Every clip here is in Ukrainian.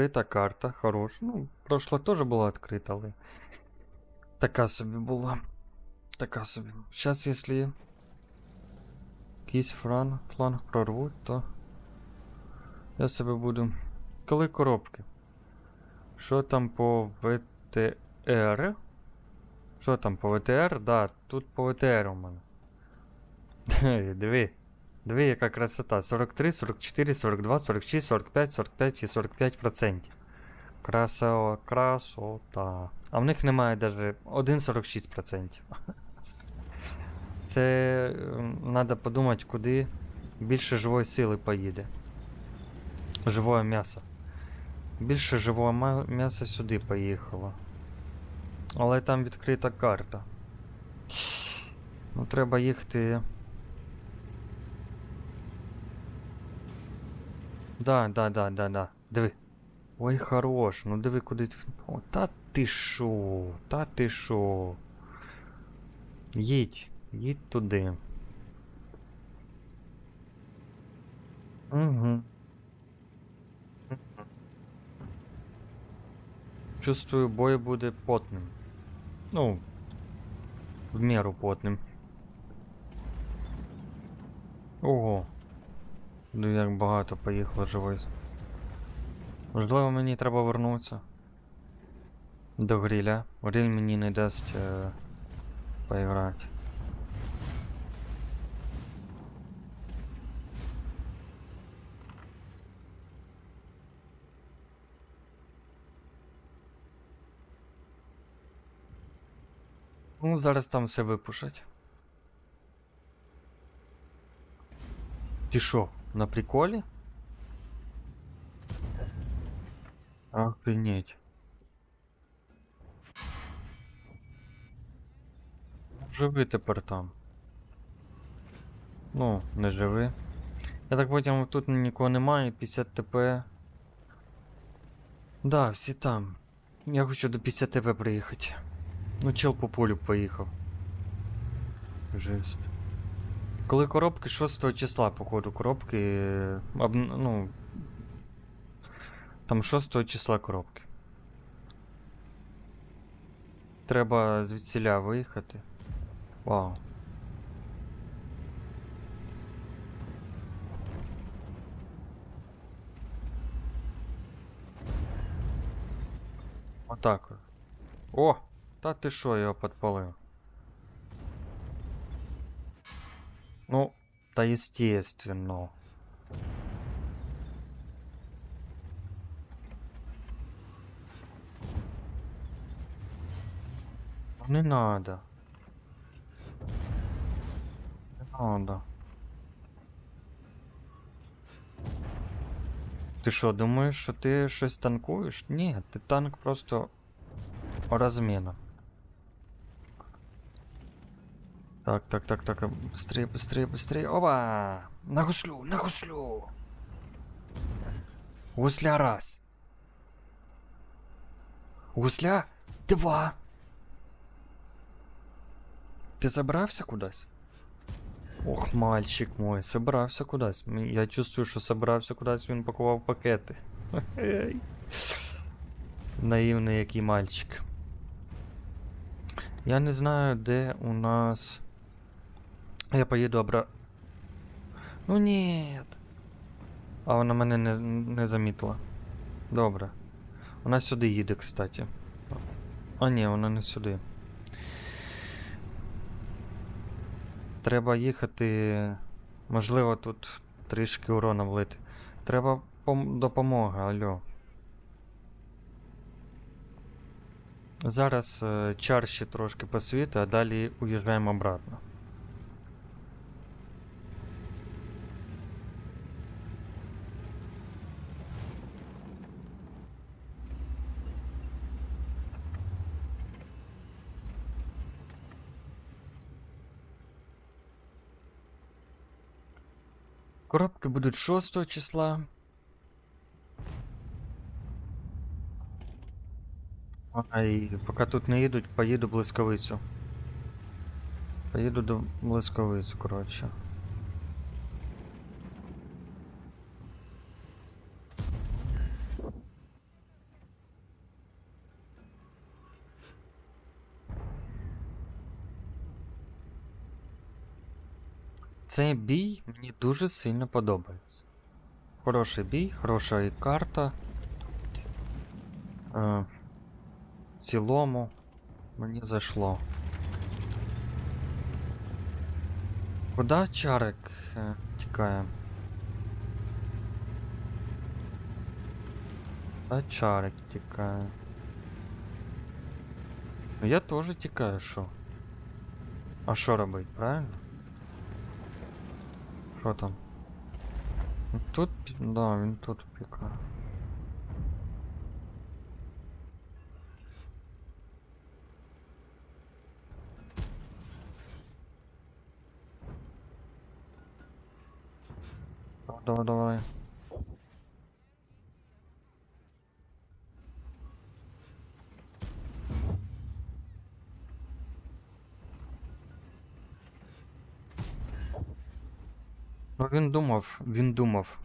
відкрита карта, хорош. Ну, прошла теж була відкрита, але. Така собі була. Така собі. Зараз, якщо якийсь фланг, фланг прорвуть, то. Я себе буду. Коли коробки? Що там по ВТР? Що там по ВТР? Да, тут по ВТР у мене. Диви. Диви, яка красота. 43, 44, 42, 46, 45, 45 і 45 процентів. Красо, красота. А в них немає навіть 1,46 процентів. Це треба подумати, куди більше живої сили поїде. Живое м'ясо. Більше живого м'яса сюди поїхало. Але там відкрита карта. Ну, треба їхати. Да, да, да, да, да. Диви. Ой, хорош. Ну диви, куди. О, та ти шо? Та ти шо? Їдь. Їдь туди. Угу. Чувствую, бой буде потним. Ну, в меру потним. Ого. Ну як багато поїхало живої. Можливо, мені треба вернутися. До гриля. Гриль мені не дасть е, поіграти. Ну, зараз там все випушать. Ти що, на приколі? Охренеть. Живи тепер там. Ну, не живи. Я так потім тут нікого немає, 50 ТП. Да, всі там. Я хочу до 50 ТП приїхати. Ну, чел по полю поїхав. Жесть. Коли коробки 6 числа, походу, коробки. Об, ну. Там 6 числа коробки. Треба звідсіля виїхати. Вау. Отак. от. О! Та ти що його підпалив? Ну, та естественно. Не надо. Не надо. Ти що, думаєш, що ти щось танкуєш? Ні, ти танк просто розміна. Так, так, так, так. Быстрее, быстрее, быстрее. Опа! На гуслю, на гуслю. Гусля раз. Гусля два. Ти забрався кудись? Ох, мальчик мой, собрався кудись. Мі- Я чувствую, що собрався кудись, він пакував пакети. Ей. Наївний який мальчик. Я не знаю, де у нас. я поїду обра. Ну ні. А вона мене не, не замітила. Добре. Вона сюди їде, кстати. А ні, вона не сюди. Треба їхати. Можливо, тут трішки урона влити. Треба допомога, алло. Зараз е, чар ще трошки посвіти, а далі уїжджаємо обратно. Коробки будуть 6 числа. А, і поки тут не їдуть, поїду блисковицю. Поїду до блисковицю, коротше. Цей бій мені дуже сильно подобається. Хороший бій, хороша і карта. Е, в цілому мені зайшло. Куда чарик е, тікає? Куда чарик тікає? Ну я теж тікаю, що? А що робить, правильно? Що там? Ну, Тут, да, він тут пікає. Давай, давай, Ну він думав, він думав.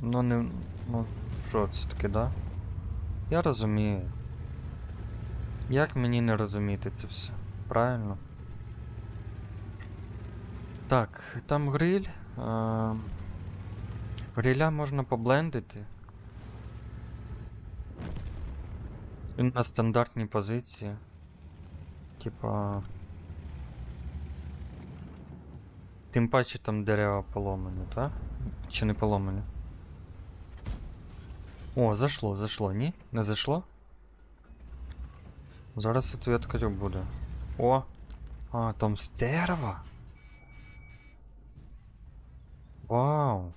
Ну не. Ну, що це таке, да? Я розумію. Як мені не розуміти це все? Правильно? Так, там гриль. А... Гриля можна поблендити. Він на стандартній позиції. Типа. Тим паче там дерева поломані, так? Чи не поломані? О, зашло, зашло, ні? Не зашло? Зараз ответка буде. О! А, там стерва! Вау!